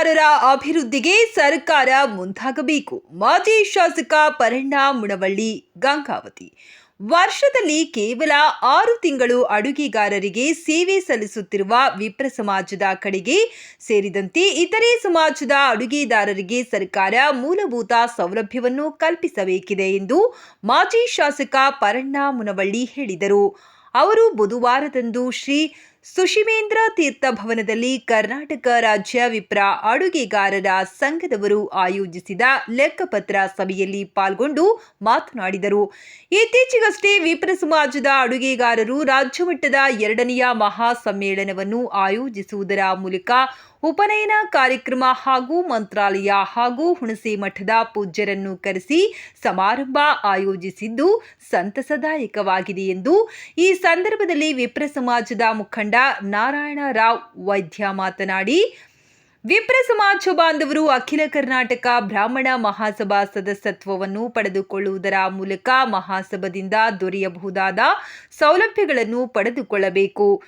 ಅಡುಗೆದಾರರ ಅಭಿವೃದ್ಧಿಗೆ ಸರ್ಕಾರ ಮುಂದಾಗಬೇಕು. ಮಾಜಿ ಶಾಸಕ ಪರಣ್ಣ ಮುಣವಳ್ಳಿ, ಗಂಗಾವತಿ. ವರ್ಷದಲ್ಲಿ ಕೇವಲ ಆರು ತಿಂಗಳು ಅಡುಗೆಗಾರರಿಗೆ ಸೇವೆ ಸಲ್ಲಿಸುತ್ತಿರುವ ವಿಪ್ರ ಸಮಾಜದ ಕಡೆಗೆ ಸೇರಿದಂತೆ ಇತರೆ ಸಮಾಜದ ಅಡುಗೆದಾರರಿಗೆ ಸರ್ಕಾರ ಮೂಲಭೂತ ಸೌಲಭ್ಯವನ್ನು ಕಲ್ಪಿಸಬೇಕಿದೆ ಎಂದು ಮಾಜಿ ಶಾಸಕ ಪರಣ್ಣ ಮುನವಳ್ಳಿ ಹೇಳಿದರು. ಅವರು ಬುಧವಾರದಂದು ಶ್ರೀ ಸುಶಿಮೇಂದ್ರ ತೀರ್ಥ ಭವನದಲ್ಲಿ ಕರ್ನಾಟಕ ರಾಜ್ಯ ವಿಪ್ರ ಅಡುಗೆಗಾರರ ಸಂಘದವರು ಆಯೋಜಿಸಿದ ಲೆಕ್ಕಪತ್ರ ಸಭೆಯಲ್ಲಿ ಪಾಲ್ಗೊಂಡು ಮಾತನಾಡಿದರು. ಇತ್ತೀಚೆಗಷ್ಟೇ ವಿಪ್ರ ಸಮಾಜದ ಅಡುಗೆಗಾರರು ರಾಜ್ಯಮಟ್ಟದ ಎರಡನೆಯ ಮಹಾ ಸಮ್ಮೇಳನವನ್ನು ಆಯೋಜಿಸುವುದರ ಮೂಲಕ ಉಪನಯನ ಕಾರ್ಯಕ್ರಮ ಹಾಗೂ ಮಂತ್ರಾಲಯ ಹಾಗೂ ಹುಣಸೆ ಮಠದ ಪೂಜ್ಯರನ್ನು ಕರೆಸಿ ಸಮಾರಂಭ ಆಯೋಜಿಸಿದ್ದು ಸಂತಸದಾಯಕವಾಗಿದೆ ಎಂದು ಈ ಸಂದರ್ಭದಲ್ಲಿ ವಿಪ್ರ ಸಮಾಜದ ಮುಖಂಡ ನಾರಾಯಣ ರಾವ್ ವೈದ್ಯ ಮಾತನಾಡಿ, ವಿಪ್ರ ಸಮಾಜ ಬಾಂಧವರು ಅಖಿಲ ಕರ್ನಾಟಕ ಬ್ರಾಹ್ಮಣ ಮಹಾಸಭಾ ಸದಸ್ಯತ್ವವನ್ನು ಪಡೆದುಕೊಳ್ಳುವುದರ ಮೂಲಕ ಮಹಾಸಭದಿಂದ ದೊರೆಯಬಹುದಾದ ಸೌಲಭ್ಯಗಳನ್ನು ಪಡೆದುಕೊಳ್ಳಬೇಕು.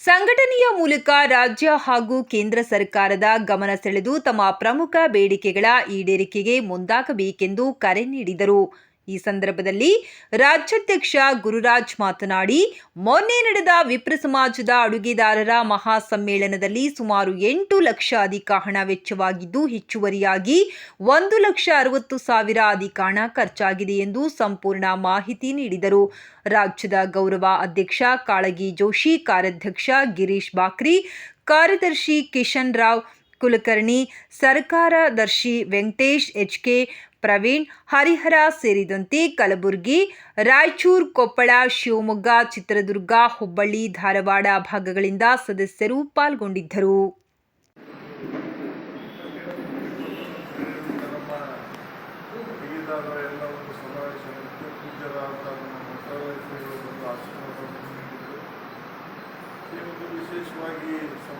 ಸಂಘಟನೆಯ ಮೂಲಕ ರಾಜ್ಯ ಹಾಗೂ ಕೇಂದ್ರ ಸರ್ಕಾರದ ಗಮನ ಸೆಳೆದು ತಮ್ಮ ಪ್ರಮುಖ ಬೇಡಿಕೆಗಳ ಈಡೇರಿಕೆಗೆ ಮುಂದಾಗಬೇಕೆಂದು ಕರೆ ನೀಡಿದರು. ಈ ಸಂದರ್ಭದಲ್ಲಿ ರಾಜ್ಯಾಧ್ಯಕ್ಷ ಗುರುರಾಜ್ ಮಾತನಾಡಿ, ಮೊನ್ನೆ ನಡೆದ ವಿಪ್ರ ಸಮಾಜದ ಅಡುಗೆದಾರರ ಮಹಾ ಸಮ್ಮೇಳನದಲ್ಲಿ ಸುಮಾರು ಎಂಟು ಲಕ್ಷ ಅಧಿಕ ಹಣ ವೆಚ್ಚವಾಗಿದ್ದು, ಹೆಚ್ಚುವರಿಯಾಗಿ ಒಂದು ಲಕ್ಷ ಅರವತ್ತು ಸಾವಿರ ಅಧಿಕ ಹಣ ಖರ್ಚಾಗಿದೆ ಎಂದು ಸಂಪೂರ್ಣ ಮಾಹಿತಿ ನೀಡಿದರು. ರಾಜ್ಯದ ಗೌರವ ಅಧ್ಯಕ್ಷ ಕಾಳಗಿ ಜೋಶಿ, ಕಾರ್ಯಾಧ್ಯಕ್ಷ ಗಿರೀಶ್ ಬಾಕ್ರಿ, ಕಾರ್ಯದರ್ಶಿ ಕಿಶನ್ ರಾವ್ ಕುಲಕರ್ಣಿ, ಸರ್ಕಾರದರ್ಶಿ ವೆಂಕಟೇಶ್, ಎಚ್ ಕೆ ಪ್ರವೀಣ್, ಹರಿಹರ ಸೇರಿದಂತೆ ಕಲಬುರಗಿ, ರಾಯಚೂರು, ಕೊಪ್ಪಳ, ಶಿವಮೊಗ್ಗ, ಚಿತ್ರದುರ್ಗ, ಹುಬ್ಬಳ್ಳಿ, ಧಾರವಾಡ ಭಾಗಗಳಿಂದ ಸದಸ್ಯರು ಪಾಲ್ಗೊಂಡಿದ್ದರು.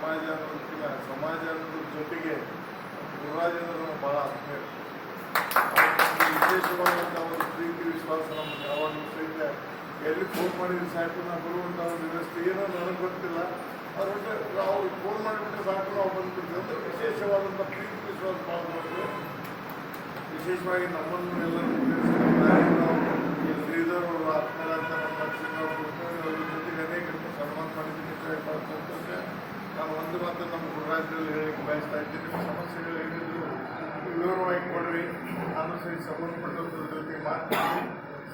ಸಮಾಜ ಸಮಾಜ ಜೊತೆಗೆ ಗುರುರಾಜೇಂದ್ರ ಬಹಳ ಒಂದು ವಿಶೇಷವಾದಂಥ ಒಂದು ಪ್ರೀತಿ, ವಿಶ್ವಾಸ ನಮಗೆ ಯಾವಾಗಲೂ ಸಹಿತ ಎಲ್ಲಿ ಫೋನ್ ಮಾಡಿದ್ರೆ ಸಾಕು ನಾವು ಬರುವಂಥ ಒಂದು ವ್ಯವಸ್ಥೆ. ಏನೋ ನನಗೆ ಗೊತ್ತಿಲ್ಲ ಅವ್ರು ಅವ್ರು ಫೋನ್ ಮಾಡಿಬಿಟ್ರೆ ಸಾಕು, ನಾವು ಬಂದ್ಬಿಡ್ತೀವಿ. ಅಂದರೆ ವಿಶೇಷವಾದಂಥ ಪ್ರೀತಿ, ವಿಶ್ವಾಸ ಭಾಳ ಮಾಡಿದ್ರು ವಿಶೇಷವಾಗಿ ನಮ್ಮನ್ನು ಎಲ್ಲರೂ ಶ್ರೀಧರ್ ಅವರು ಆತ್ಮೀಯರಾದ ನಮ್ಮ ಶ್ರೀರಾಮ್ ಅವ್ರ ಜೊತೆಗೆ ಅನೇಕ ಸನ್ಮಾನ ಮಾಡಿದ್ದೀನಿ ಸಂತೋಷ ನಾನು ಒಂದು ಮಾತು ನಮ್ಮ ರಾಜ್ಯದಲ್ಲಿ ಹೇಳಕ್ಕೆ ಬಯಸ್ತಾ ಇದ್ದೀನಿ. ಸಮಸ್ಯೆಗಳು ಏನಿದ್ರು ವಿವರವಾಗಿ ಕೊಡ್ರಿ. ನಾನು ಸಹ ಸಂಬಂಧಪಟ್ಟದ್ರ ಜೊತೆ ಮಾತನಾಡಿ.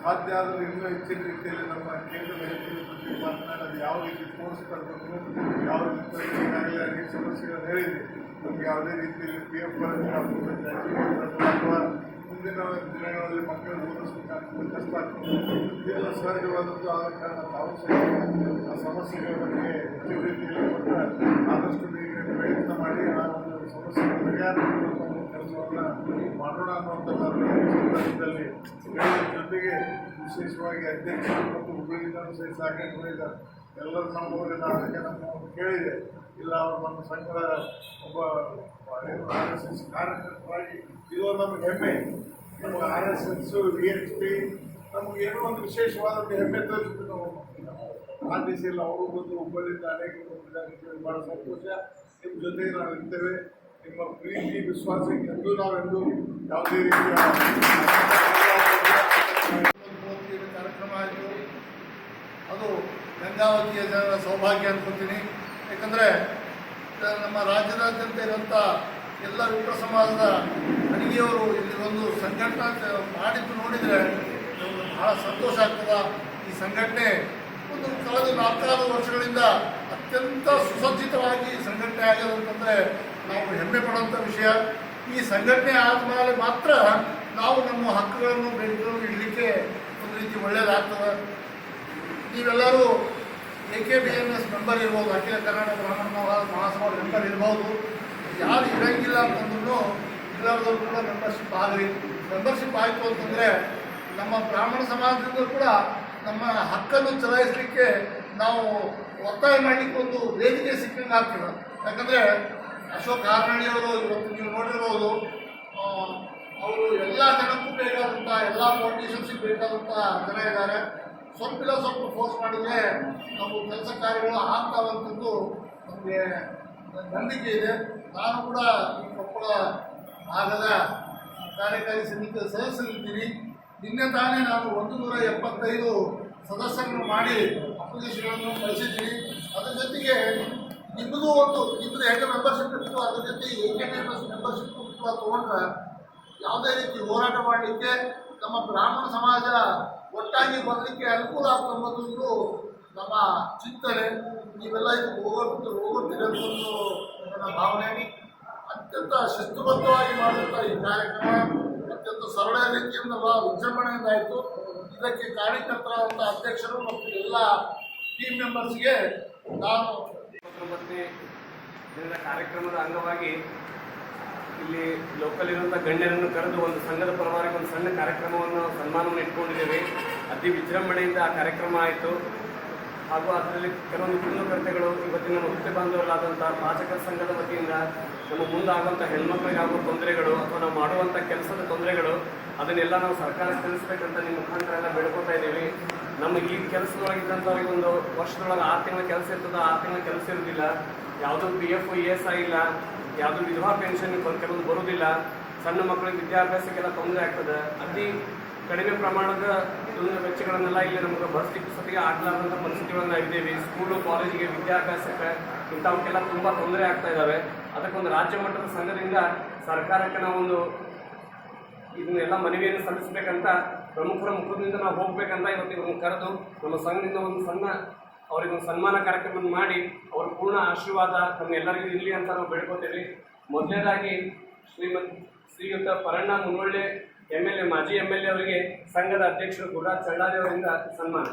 ಸಾಧ್ಯ ಆದರೂ ಇನ್ನೂ ಹೆಚ್ಚಿನ ರೀತಿಯಲ್ಲಿ ನಮ್ಮ ಹೆಚ್ಚಿನ ಜೊತೆಗೆ ಮಾತನಾಡೋದು ಯಾವ ರೀತಿ ಕೋರ್ಸ್ ತರಬೇಕು, ಯಾವ ರೀತಿ ಈಗಾಗಲೇ ಅನೇಕ ಸಮಸ್ಯೆಗಳು ಹೇಳಿದೆ ನಮ್ಗೆ ಯಾವುದೇ ರೀತಿಯಲ್ಲಿ ಪಿ ಎಫ್ ಅಥವಾ ಮುಂದಿನ ದಿನಗಳಲ್ಲಿ ಮಕ್ಕಳು ಓದಿಸ್ಬೇಕಾಗ್ತದೆ ಕಷ್ಟ ಆಗ್ತದೆ ಇದೆಲ್ಲ ಸಹಜವಾದದ್ದು ಆದ ಕಾರಣ ತಾವು ಸಹ ಆ ಸಮಸ್ಯೆಗಳ ಬಗ್ಗೆ ರೀತಿಯಲ್ಲಿ ಆದಷ್ಟು ಬೇಗ ಪ್ರಯತ್ನ ಮಾಡಿ, ಆ ಒಂದು ಸಮಸ್ಯೆಗಳ ಪರಿಹಾರ ಮಾಡುವಂಥ ಒಂದು ಕೆಲಸವನ್ನು ಮಾಡೋಣ ಅನ್ನುವಂಥ ಸಂದರ್ಭದಲ್ಲಿ ಜೊತೆಗೆ ವಿಶೇಷವಾಗಿ ಅಧ್ಯಕ್ಷರು ಮತ್ತು ಸಾಕಷ್ಟು ಮಾಡಿದ್ದಾರೆ ಎಲ್ಲರೂ ನಾಟಕ ನಮ್ಮ ಕೇಳಿದೆ. ಇಲ್ಲ, ಅವರು ನಮ್ಮ ಸಂಘದ ಒಬ್ಬ ಆರ್ ಎಸ್ ಎಸ್ ಕಾರ್ಯಕರ್ತರಾಗಿ ಇದು ನಮಗೆ ಹೆಮ್ಮೆ. ನಮ್ಮ R S S V H P, ನಮಗೆ ಏನೋ ಒಂದು ವಿಶೇಷವಾದಂಥ ಹೆಮ್ಮೆ ತೋರಿಸಿದ್ರು ನಾವು. ಆ ದಿಸೆಯಲ್ಲಿ ಅವರು ಬಂದು ಹುಬ್ಬಳ್ಳಿಯಿಂದ ಅನೇಕ ಬಂದಿದ್ದಾರೆ ಭಾಳ ಸಂತೋಷ. ನಿಮ್ಮ ಜೊತೆಗೆ ನಾವು ಇರ್ತೇವೆ. ನಿಮ್ಮ ಪ್ರೀತಿ, ವಿಶ್ವಾಸಕ್ಕೆ ಎಂದು ನಾವೆಂದು ಯಾವುದೇ ರೀತಿಯ ಕಾರ್ಯಕ್ರಮ ಆಯಿತು ಅದು ಗಂಗಾವತಿಯ ಜನರ ಸೌಭಾಗ್ಯ ಅನ್ಕೋತೀನಿ. ಯಾಕಂದರೆ ನಮ್ಮ ರಾಜ್ಯದಾದ್ಯಂತ ಇರುವಂಥ ಎಲ್ಲ ವಿಪ್ರ ಸಮಾಜದ ಅಡಿಗೆಯವರು ಇಲ್ಲಿ ಒಂದು ಸಂಘಟನೆ ಮಾಡಿದ್ದು ನೋಡಿದರೆ ಬಹಳ ಸಂತೋಷ ಆಗ್ತದ. ಈ ಸಂಘಟನೆ ಒಂದು ಕಳೆದ ನಾಲ್ಕಾರು ವರ್ಷಗಳಿಂದ ಅತ್ಯಂತ ಸುಸಜ್ಜಿತವಾಗಿ ಸಂಘಟನೆ ಆಗಿದೆ ಅಂತಂದರೆ ನಾವು ಹೆಮ್ಮೆ ಪಡುವಂಥ ವಿಷಯ. ಈ ಸಂಘಟನೆ ಆದಮೇಲೆ ಮಾತ್ರ ನಾವು ನಮ್ಮ ಹಕ್ಕುಗಳನ್ನು, ಬೇಡಿಕೆಗಳನ್ನು ಇಡಲಿಕ್ಕೆ ಒಂದು ರೀತಿ ಒಳ್ಳೆಯದಾಗ್ತದೆ ನೀವೆಲ್ಲರೂ A K B N S member ಇರ್ಬೋದು, ಅಖಿಲ ಕರ್ನಾಟಕ ಬ್ರಾಹ್ಮಣ ಮಹಾ- ಮಹಾಸಭಾ ಮೆಂಬರ್ ಇರ್ಬೋದು, ಯಾರು ಇರಂಗಿಲ್ಲ ಅಂತಂದ್ರೂ ಎಲ್ಲರದ್ದು ಕೂಡ ಮೆಂಬರ್ಶಿಪ್ ಆಗಲಿ. ಮೆಂಬರ್ಶಿಪ್ ಆಯಿತು ಅಂತಂದರೆ ನಮ್ಮ ಬ್ರಾಹ್ಮಣ ಸಮಾಜದಿಂದ ಕೂಡ ನಮ್ಮ ಹಕ್ಕನ್ನು ಚಲಾಯಿಸಲಿಕ್ಕೆ ನಾವು ಒತ್ತಾಯ ಮಾಡಲಿಕ್ಕೆ ಒಂದು ವೇದಿಕೆ ಸಿಕ್ಕಂಗೆ ಆಗ್ತದೆ. ಯಾಕಂದರೆ ಅಶೋಕ್ ಅವರು ಇವತ್ತು ನೀವು ನೋಡಿರ್ಬೋದು ಅವರು ಎಲ್ಲ ಜನಕ್ಕೂ ಬೇಕಾದಂಥ ಎಲ್ಲ ಫೌಂಡೇಶನ್ಸಿಗೆ ಬೇಕಾದಂಥ ಜನ ಇದ್ದಾರೆ. ಸ್ವಲ್ಪ ಸ್ವಲ್ಪ ಫೋರ್ಸ್ ಮಾಡಿದ್ರೆ ನಮ್ಮ ಕೆಲಸ ಕಾರ್ಯಗಳು ಆಗ್ತಾವಂಥದ್ದು ನಮಗೆ ನಂಬಿಕೆ ಇದೆ. ನಾನು ಕೂಡ ಈ ಕೊಪ್ಪಳ ಭಾಗದ ಕಾರ್ಯಕಾರಿ ಸಮಿತಿಯ ಸದಸ್ಯರಿದ್ದೀನಿ ನಿನ್ನೆ ತಾನೇ ನಾನು ಒಂದು ನೂರ ಎಪ್ಪತ್ತೈದು ಸದಸ್ಯರನ್ನು ಮಾಡಿ ಅಪ್ಲಿಕೇಶನ್ಗಳನ್ನು ಕಳಿಸಿದ್ದೀನಿ ಅದರ ಜೊತೆಗೆ ನಿಮ್ಮದು ಒಂದು ನಿಮ್ಮದು ಹೆಂಗೆ ಮೆಂಬರ್ಶಿಪ್ ಇತ್ತು, ಅದ್ರ ಜೊತೆ ಏಕೆ ಮೆಂಬರ್ಶಿಪ್ ಕೂಡ ತೊಗೊಂಡ್ರೆ ಯಾವುದೇ ರೀತಿ ಹೋರಾಟ ಮಾಡಲಿಕ್ಕೆ ನಮ್ಮ ಬ್ರಾಹ್ಮಣ ಸಮಾಜ ಒಟ್ಟಾಗಿ ಬರಲಿಕ್ಕೆ ಅನುಕೂಲ ಆಗ್ತಂಬುದು ಇದು ನಮ್ಮ ಚಿಂತನೆ. ನೀವೆಲ್ಲ ಇದು ಹೋಗೋದು ಹೋಗುತ್ತೀರಿ ಅನ್ನೋದು ನನ್ನ ಭಾವನೆ ಅತ್ಯಂತ ಶಿಸ್ತುಬದ್ಧವಾಗಿ ಮಾಡುವಂಥ ಈ ಕಾರ್ಯಕ್ರಮ, ಅತ್ಯಂತ ಸರಳ ರೀತಿಯಿಂದ ವಿಜೃಂಭಣೆಯಿಂದ ಆಯಿತು ಇದಕ್ಕೆ ಕಾರ್ಯಕರ್ತರಾದಂಥ ಅಧ್ಯಕ್ಷರು ಮತ್ತು ಎಲ್ಲ ಟೀಮ್ ಮೆಂಬರ್ಸ್ಗೆ ನಾನು ಮತ್ತೆ ಕಾರ್ಯಕ್ರಮದ ಅಂಗವಾಗಿ ಇಲ್ಲಿ ಲೋಕಲ್ ಇರುವಂಥ ಗಣ್ಯರನ್ನು ಕರೆದು ಒಂದು ಸಂಘದ ಪರವಾಗಿ ಒಂದು ಸಣ್ಣ ಕಾರ್ಯಕ್ರಮವನ್ನು ಸನ್ಮಾನವನ್ನು ಇಟ್ಕೊಂಡಿದ್ದೇವೆ. ಅತಿ ವಿಜೃಂಭಣೆಯಿಂದ ಆ ಕಾರ್ಯಕ್ರಮ ಆಯಿತು. ಹಾಗೂ ಅದರಲ್ಲಿ ಕೆಲವೊಂದು ಕುಂದುಕೊರತೆಗಳು ಇವತ್ತಿನ ನಮ್ಮ ವೃತ್ತಿ ಬಾಂಧವರಾದಂಥ ಪಾಚಕರ ಸಂಘದ ವತಿಯಿಂದ ನಮ್ಮ ಮುಂದಾಗುವಂಥ ಹೆಣ್ಮಕ್ಳಿಗಾಗುವ ತೊಂದರೆಗಳು ಅಥವಾ ನಾವು ಮಾಡುವಂಥ ಕೆಲಸದ ತೊಂದರೆಗಳು, ಅದನ್ನೆಲ್ಲ ನಾವು ಸರ್ಕಾರಕ್ಕೆ ತಿಳಿಸ್ಬೇಕಂತ ನಿಮ್ಮ ಮುಖಾಂತರ ಎಲ್ಲ ಬೇಡ್ಕೊತಾ ಇದ್ದೀವಿ. ನಮ್ಮ ಈ ಕೆಲಸದೊಳಗಿದ್ದಂಥವ್ರಿಗೆ ಒಂದು ವರ್ಷದೊಳಗೆ ಆರು ತಿಂಗಳ ಕೆಲಸ ಇರ್ತದೆ? ಆರು ತಿಂಗಳ ಕೆಲಸ ಇರುವುದಿಲ್ಲ. ಯಾವುದೋ P F E S I ಇಲ್ಲ. ಯಾವುದೋ ವಿಧವಾ ಪೆನ್ಷನ್ ಕೆಲವೊಂದು ಬರುವುದಿಲ್ಲ, ಸಣ್ಣ ಮಕ್ಕಳಿಗೆ ವಿದ್ಯಾಭ್ಯಾಸಕ್ಕೆಲ್ಲ ತೊಂದರೆ ಆಗ್ತದೆ. ಅತಿ ಕಡಿಮೆ ಪ್ರಮಾಣದ ವೆಚ್ಚಗಳನ್ನೆಲ್ಲ ಇಲ್ಲಿ ನಮಗೆ ಬಸ್ಸಿಗೆ ಸತಿಗೆ ಆಗ್ಲಾರ್ದಂಥ ಪರಿಸ್ಥಿತಿಗಳನ್ನು ಇದ್ದೀವಿ. ಸ್ಕೂಲು ಕಾಲೇಜಿಗೆ ವಿದ್ಯಾಭ್ಯಾಸಕ್ಕೆ ಇಂಥವಕ್ಕೆಲ್ಲ ತುಂಬ ತೊಂದರೆ ಆಗ್ತಾ ಇದ್ದಾವೆ ಅದಕ್ಕೊಂದು ರಾಜ್ಯ ಮಟ್ಟದ ಸಂಘದಿಂದ ಸರ್ಕಾರಕ್ಕೆ ನಾವೊಂದು ಇದನ್ನೆಲ್ಲ ಮನವಿಯನ್ನು ಸಲ್ಲಿಸಬೇಕಂತ, ಪ್ರಮುಖರ ಮುಖದಿಂದ ನಾವು ಹೋಗ್ಬೇಕಂತ ಇವತ್ತು ಇವ್ರನ್ನ ಕರೆದು, ನಮ್ಮ ಸಂಘದಿಂದ ಒಂದು ಸಣ್ಣ ಅವರಿಗೆ ಒಂದು ಸನ್ಮಾನ ಕಾರ್ಯಕ್ರಮ ಮಾಡಿ ಅವ್ರ ಪೂರ್ಣ ಆಶೀರ್ವಾದ ನಮ್ಮ ಎಲ್ಲರಿಗೂ ಇರಲಿ ಅಂತ ನಾವು ಬೇಡ್ಕೋತೇವೆ. ಮೊದಲನೇದಾಗಿ ಶ್ರೀಮತ್ ಶ್ರೀಯುತ Paranna Munnolli M L A, ಮಾಜಿ ಎಂ ಎಲ್ ಎ ಅವರಿಗೆ ಸಂಘದ ಅಧ್ಯಕ್ಷರು ಗುರುರಾಜ್ ಚಳ್ಳಾರಿ ಅವರಿಂದ ಸನ್ಮಾನ.